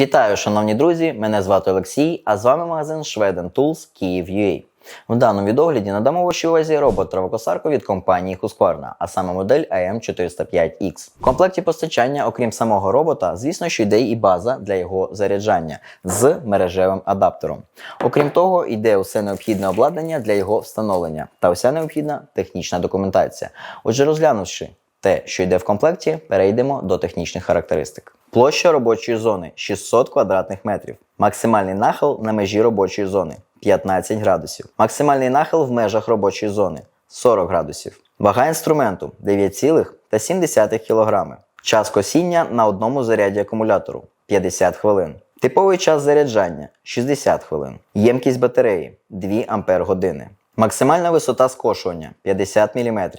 Вітаю, шановні друзі! Мене звати Олексій, а з вами магазин Schweden Tools Kyiv.ua. В даному відогляді надамо вашій увазі робот травокосарку від компанії Husqvarna, а саме модель AM405X. В комплекті постачання, окрім самого робота, звісно, що йде і база для його заряджання з мережевим адаптером. Окрім того, йде усе необхідне обладнання для його встановлення та уся необхідна технічна документація. Отже, розглянувши те, що йде в комплекті, перейдемо до технічних характеристик. Площа робочої зони 600 квадратних метрів. Максимальний нахил на межі робочої зони 15 градусів. Максимальний нахил в межах робочої зони 40 градусів. Вага інструменту 9,7 кг. Час косіння на одному заряді акумулятору 50 хвилин. Типовий час заряджання 60 хвилин. Ємкість батареї 2 Ампер години. Максимальна висота скошування 50 мм.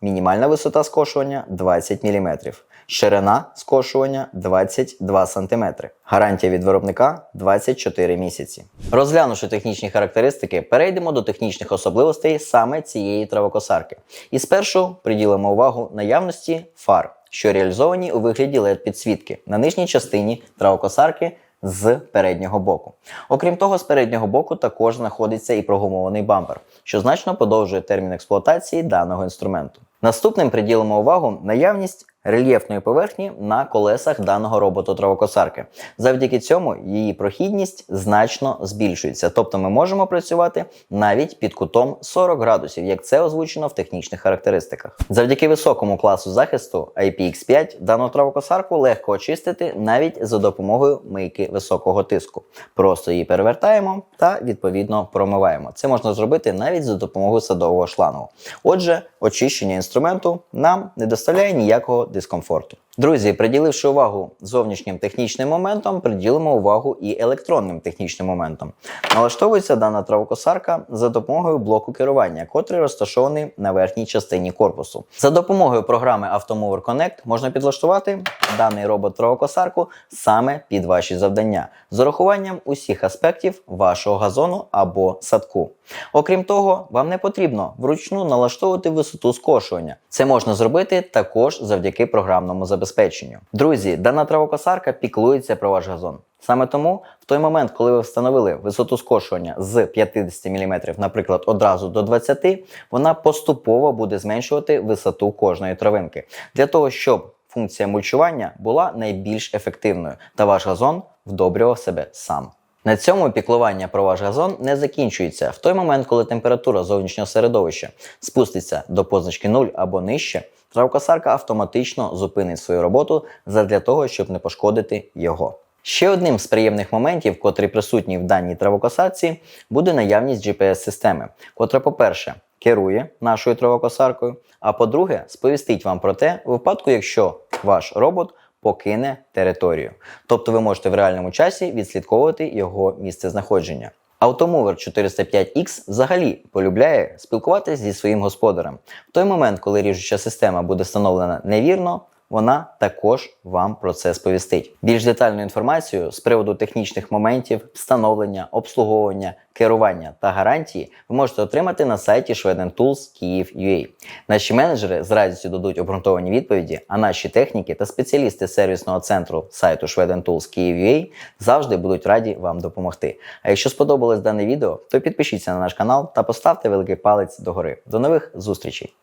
Мінімальна висота скошування 20 мм. Ширина скошування 22 см. Гарантія від виробника 24 місяці. Розглянувши технічні характеристики, перейдемо до технічних особливостей саме цієї травокосарки. І спершу приділимо увагу наявності фар, що реалізовані у вигляді led підсвітки на нижній частині травокосарки з переднього боку. Окрім того, з переднього боку також знаходиться і прогумований бампер, що значно подовжує термін експлуатації даного інструменту. Наступним приділимо увагу наявність рельєфної поверхні на колесах даного роботу-травокосарки. Завдяки цьому її прохідність значно збільшується, тобто ми можемо працювати навіть під кутом 40 градусів, як це озвучено в технічних характеристиках. Завдяки високому класу захисту IPX5 дану травокосарку легко очистити навіть за допомогою мийки високого тиску. Просто її перевертаємо та відповідно промиваємо. Це можна зробити навіть за допомогою садового шлангу. Отже, очищення інструменту нам не доставляє ніякого дискомфорту. Друзі, приділивши увагу зовнішнім технічним моментом, приділимо увагу і електронним технічним моментом. Налаштовується дана травокосарка за допомогою блоку керування, котрий розташований на верхній частині корпусу. За допомогою програми Automover Connect можна підлаштувати даний робот-травокосарку саме під ваші завдання з урахуванням усіх аспектів вашого газону або садку. Окрім того, вам не потрібно вручну налаштовувати висоту скошування. Це можна зробити також завдяки програмному забезпеченню. Друзі, дана травокосарка піклується про ваш газон. Саме тому, в той момент, коли ви встановили висоту скошування з 50 мм, наприклад, одразу до 20 вона поступово буде зменшувати висоту кожної травинки для того, щоб функція мульчування була найбільш ефективною та ваш газон вдобрював себе сам. На цьому піклування про ваш газон не закінчується. В той момент, коли температура зовнішнього середовища спуститься до позначки 0 або нижче, травкосарка автоматично зупинить свою роботу задля того, щоб не пошкодити його. Ще одним з приємних моментів, котрий присутній в даній травокосарці, буде наявність GPS-системи, котра, по-перше, керує нашою травокосаркою, а по-друге, сповістить вам про те, у випадку, якщо ваш робот покине територію. Тобто ви можете в реальному часі відслідковувати його місце знаходження. Automover 405X взагалі полюбляє спілкуватися зі своїм господарем. В той момент, коли ріжуча система буде встановлена невірно, вона також вам про це сповістить. Більш детальну інформацію з приводу технічних моментів, встановлення, обслуговування, керування та гарантії ви можете отримати на сайті Schweden Kyiv.ua. Наші менеджери з радістю дадуть обґрунтовані відповіді, а наші техніки та спеціалісти сервісного центру сайту Schweden Kyiv.ua завжди будуть раді вам допомогти. А якщо сподобалось дане відео, то підпишіться на наш канал та поставте великий палець догори. До нових зустрічей!